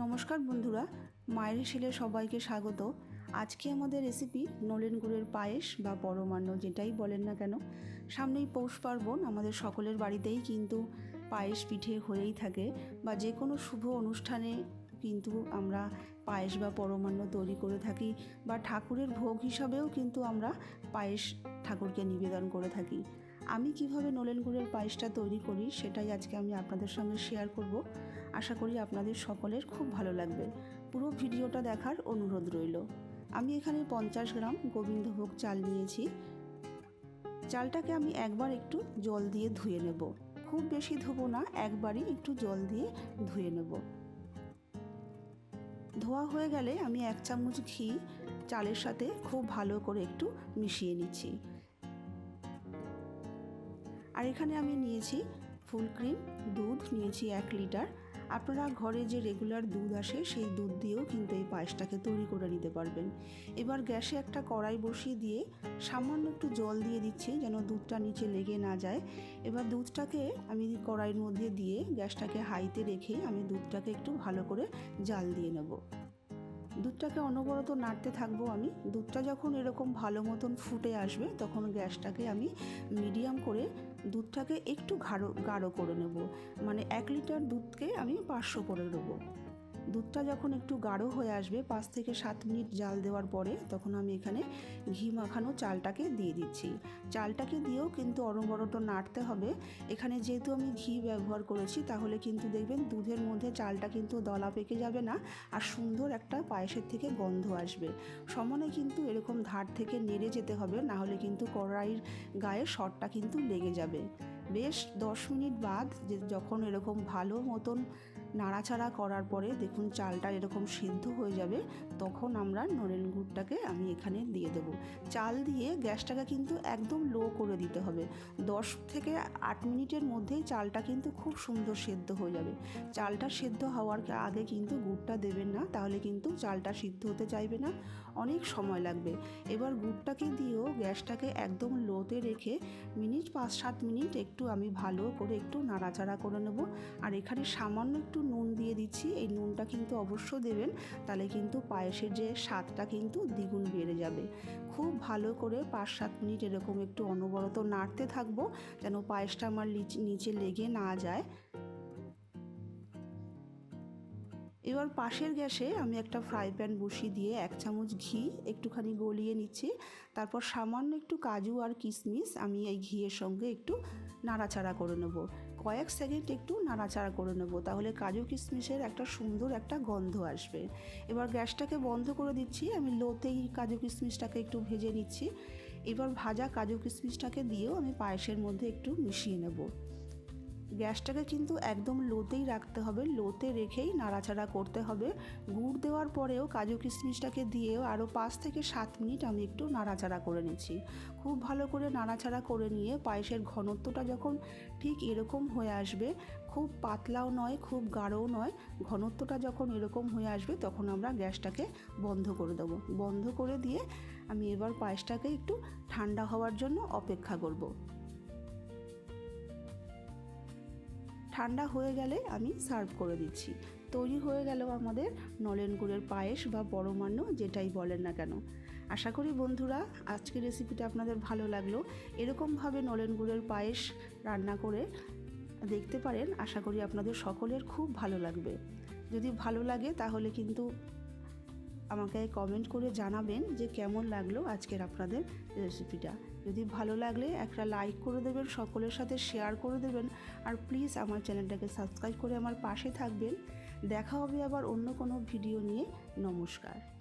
নমস্কার বন্ধুরা, মায়ের ছেলে সবাইকে স্বাগত। আজকে আমাদের রেসিপি নলেন গুড়ের পায়েস বা পরমান্ন যেটাই বলেন না কেন। সামনেই পৌষ পার্বণ, আমাদের সকলের বাড়িতেই কিন্তু পায়েস পিঠে হয়েই থাকে বা যে কোনো শুভ অনুষ্ঠানে কিন্তু আমরা পায়েস বা পরমান্ন তৈরি করে থাকি বা ঠাকুরের ভোগ হিসাবেও কিন্তু আমরা পায়েস ঠাকুরকে নিবেদন করে থাকি। আমি কীভাবে নলেন গুড়ের পায়েসটা তৈরি করি সেটাই আজকে আমি আপনাদের সঙ্গে শেয়ার করব। আশা করি আপনাদের সকলের খুব ভালো লাগবে। পুরো ভিডিওটা দেখার অনুরোধ রইল। আমি এখানে পঞ্চাশ গ্রাম গোবিন্দভোগ চাল নিয়েছি। চালটাকে আমি একবার একটু জল দিয়ে ধুয়ে নেব। খুব বেশি ধোবো না, একবারই একটু জল দিয়ে ধুয়ে নেব। ধোয়া হয়ে গেলে আমি এক চামচ ঘি চালের সাথে খুব ভালো করে একটু মিশিয়ে নিচ্ছি। আর এখানে আমি নিয়েছি ফুল ক্রিম, দুধ, নিয়েছি এক লিটার। আপনারা ঘরে যে রেগুলার দুধ আসে, সেই দুধ দিয়েও কিন্তু এই পায়েসটাকে তৈরি করে নিতে পারবেন। এবার গ্যাসে একটা কড়াই বসিয়ে দিয়ে সামান্য একটু জল দিয়ে দিচ্ছি যেন দুধটা নিচে লেগে না যায়। এবার দুধটাকে আমি কড়াইয়ের মধ্যে দিয়ে গ্যাসটাকে হাইতে রেখে আমি দুধটাকে একটু ভালো করে জাল দিয়ে নেব। দুধটাকে অনবরত নাড়তে থাকব আমি। দুধটা যখন এরকম ভালো মতন ফুটে আসবে, তখন গ্যাসটাকে আমি মিডিয়াম করে দুধটাকে একটু গাঢ় গাঢ় করে নেব। মানে এক লিটার দুধকে আমি পাঁচশো করে দেবো। দুধটা যখন একটু গাঢ় হয়ে আসবে, পাঁচ থেকে সাত মিনিট জাল দেওয়ার পরে তখন আমি এখানে ঘি মাখানো চালটাকে দিয়ে দিচ্ছি। চালটাকে দিয়েও কিন্তু অনবরত নাড়তে হবে। এখানে যেহেতু আমি ঘি ব্যবহার করেছি, তাহলে কিন্তু দেখবেন দুধের মধ্যে চালটা কিন্তু দলা পেকে যাবে না আর সুন্দর একটা পায়েসের থেকে গন্ধ আসবে। সমানে কিন্তু এরকম ধার থেকে নেড়ে যেতে হবে, না হলে কিন্তু কড়াইয়ের গায়ে শটটা কিন্তু লেগে যাবে। বেশ দশ মিনিট বাদ যখন এরকম ভালো মতন নাড়াচাড়া করার পরে দেখুন চালটা এরকম সিদ্ধ হয়ে যাবে, তখন আমরা নরেন গুড়টাকে আমি এখানে দিয়ে দেবো। চাল দিয়ে গ্যাসটাকে কিন্তু একদম লো করে দিতে হবে। দশ থেকে আট মিনিটের মধ্যেই চালটা কিন্তু খুব সুন্দর সেদ্ধ হয়ে যাবে। চালটা সেদ্ধ হওয়ার আগে কিন্তু গুড়টা দেবেন না, তাহলে কিন্তু চালটা সিদ্ধ হতে চাইবে না। অনেক সময় লাগবে। এবার গুড়টাকে দিয়েও গ্যাসটাকে একদম লোতে রেখে মিনিট পাঁচ সাত মিনিট একটু আমি ভালো করে একটু নাড়াচাড়া করে নেব। আর এখানে সামান্য একটু নুন দিয়ে দিচ্ছি। এই নুনটা কিন্তু অবশ্য দেবেন, তাহলে কিন্তু পায়েসের যে স্বাদটা কিন্তু দ্বিগুণ বেড়ে যাবে। খুব ভালো করে পাঁচ সাত মিনিট এরকম একটু অনবরত নাড়তে থাকব, যেন পায়েসটা আমার নিচে লেগে না যায়। এবার পাশের গ্যাসে আমি একটা ফ্রাই প্যান বসিয়ে দিয়ে এক চামচ ঘি একটুখানি গলিয়ে নিচ্ছি। তারপর সামান্য একটু কাজু আর কিশমিশ আমি এই ঘিয়ের সঙ্গে একটু নাড়াচাড়া করে নেব। কয়েক সেকেন্ড একটু নাড়াচাড়া করে নেব, তাহলে কাজু কিশমিশের একটা সুন্দর একটা গন্ধ আসবে। এবার গ্যাসটাকে বন্ধ করে দিচ্ছি, আমি লোতেই কাজু কিশমিশটাকে একটু ভেজে নিচ্ছি। এবার ভাজা কাজু কিশমিশটাকে দিয়েও আমি পায়েসের মধ্যে একটু মিশিয়ে নেব। গ্যাসটাকে কিন্তু একদম লোতেই রাখতে হবে, লোতে রেখেই নাড়াচাড়া করতে হবে। গুড় দেওয়ার পরেও কাজু কিশমিশটাকে দিয়েও আরও পাঁচ থেকে সাত মিনিট আমি একটু নাড়াচাড়া করে নিচ্ছি। খুব ভালো করে নাড়াচাড়া করে নিয়ে পায়েসের ঘনত্বটা যখন ঠিক এরকম হয়ে আসবে, খুব পাতলাও নয়, খুব গাঢ়ও নয়, ঘনত্বটা যখন এরকম হয়ে আসবে তখন আমরা গ্যাসটাকে বন্ধ করে দেবো। বন্ধ করে দিয়ে আমি এবার পায়েসটাকে একটু ঠান্ডা হওয়ার জন্য অপেক্ষা করব। ঠান্ডা হয়ে গেলে আমি সার্ভ করে দিচ্ছি। তৈরি হয়ে গেল আমাদের নলেন গুড়ের পায়েস বা পরমান্ন যেটাই বলেন না কেন। আশা করি বন্ধুরা, আজকের রেসিপিটা আপনাদের ভালো লাগল। এরকমভাবে নলেন গুড়ের পায়েস রান্না করে দেখতে পারেন। আশা করি আপনাদের সকলের খুব ভালো লাগবে। যদি ভালো লাগে তাহলে কিন্তু আমাকে কমেন্ট করে জানাবেন যে কেমন লাগল আজকের আপনাদের রেসিপিটা যদি ভালো লাগলে একটা লাইক করে দেবেন, সকলের সাথে শেয়ার করে দেবেন, আর প্লিজ আমার চ্যানেলটাকে সাবস্ক্রাইব করে আমার পাশে থাকবেন। দেখা হবে আবার অন্য কোনো ভিডিও নিয়ে। নমস্কার।